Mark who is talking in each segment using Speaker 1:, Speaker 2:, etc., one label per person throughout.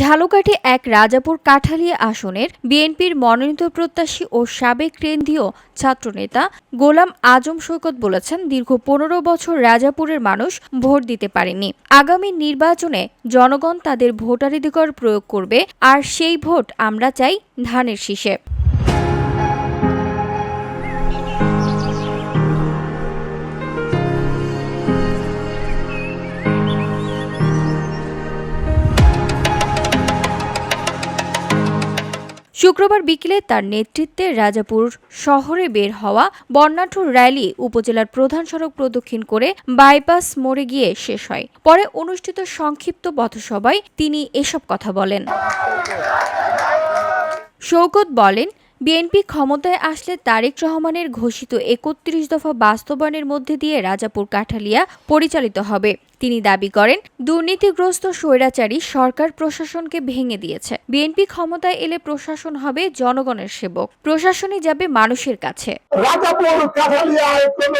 Speaker 1: ঝালকাঠি এক রাজাপুর কাঠালিয়া আসনের বিএনপির মনোনীত প্রত্যাশী ও সাবেক কেন্দ্রীয় ছাত্রনেতা গোলাম আজম সৈকত বলেছেন, দীর্ঘ পনেরো বছর রাজাপুরের মানুষ ভোট দিতে পারেনি। আগামী নির্বাচনে জনগণ তাদের ভোটাধিকার প্রয়োগ করবে, আর সেই ভোট আমরা চাই ধানের শীষে। শুক্রবার বিকেলে তার নেতৃত্বে রাজাপুর শহরে বের হওয়া বর্ণাঢ্য র্যালি উপজেলার প্রধান সড়ক প্রদক্ষিণ করে বাইপাস মোড়ে গিয়ে শেষ হয়। পরে অনুষ্ঠিত সংক্ষিপ্ত পথসভায় তিনি এসব কথা বলেন। শৌকত বলেন বিএনপি ক্ষমতায় আসলে তারেক রহমানের ঘোষিত একত্রিশ দফা বাস্তবায়নের মধ্যে দিয়ে রাজাপুর কাঠালিয়া পরিচালিত হবে। তিনি দাবি করেন, দুর্নীতিগ্রস্ত স্বৈরাচারী সরকার প্রশাসনকে ভেঙে দিয়েছে। বিএনপি ক্ষমতায় এলে প্রশাসন হবে জনগণের সেবক। প্রশাসনই যাবে মানুষের কাছে।
Speaker 2: রাজাপুর কাঠালিয়ায় কোন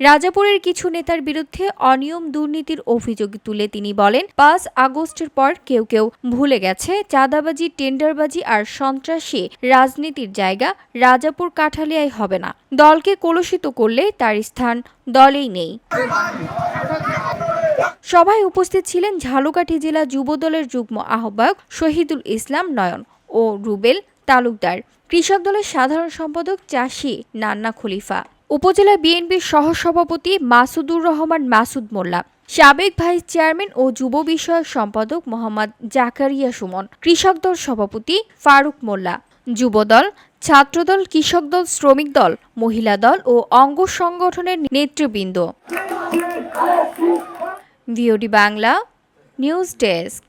Speaker 1: রাজাপুরের কিছু নেতার বিরুদ্ধে অনিয়ম দুর্নীতির অভিযোগ তুলে তিনি বলেন, পাঁচ আগস্টের পর কেউ কেউ ভুলে গেছে চাঁদাবাজি, টেন্ডারবাজি আর সন্ত্রাসী রাজনীতির জায়গা। রাজাপুর কাঠালিয়ায় হবে না। দলকে কলুষিত করলে তার স্থান দলেই নেই। সভায় উপস্থিত ছিলেন ঝালকাঠি জেলা যুবদলের যুগ্ম আহ্বায়ক শহীদুল ইসলাম নয়ন ও রুবেল তালুকদার। কৃষক দলের সাধারণ সম্পাদক চাষী নান্না খলিফা। উপজেলা বিএনপির সহসভাপতি মাসুদুর রহমান মাসুদ মোল্লা, সাবেক ভাইস চেয়ারম্যান ও যুব বিষয়ক সম্পাদক মোহাম্মদ জাকারিয়া সুমন, কৃষক দল সভাপতি ফারুক মোল্লা, যুবদল, ছাত্রদল, কৃষক দল, শ্রমিক দল, মহিলা দল ও অঙ্গ সংগঠনের নেতৃবৃন্দ। VOD Bangla news desk.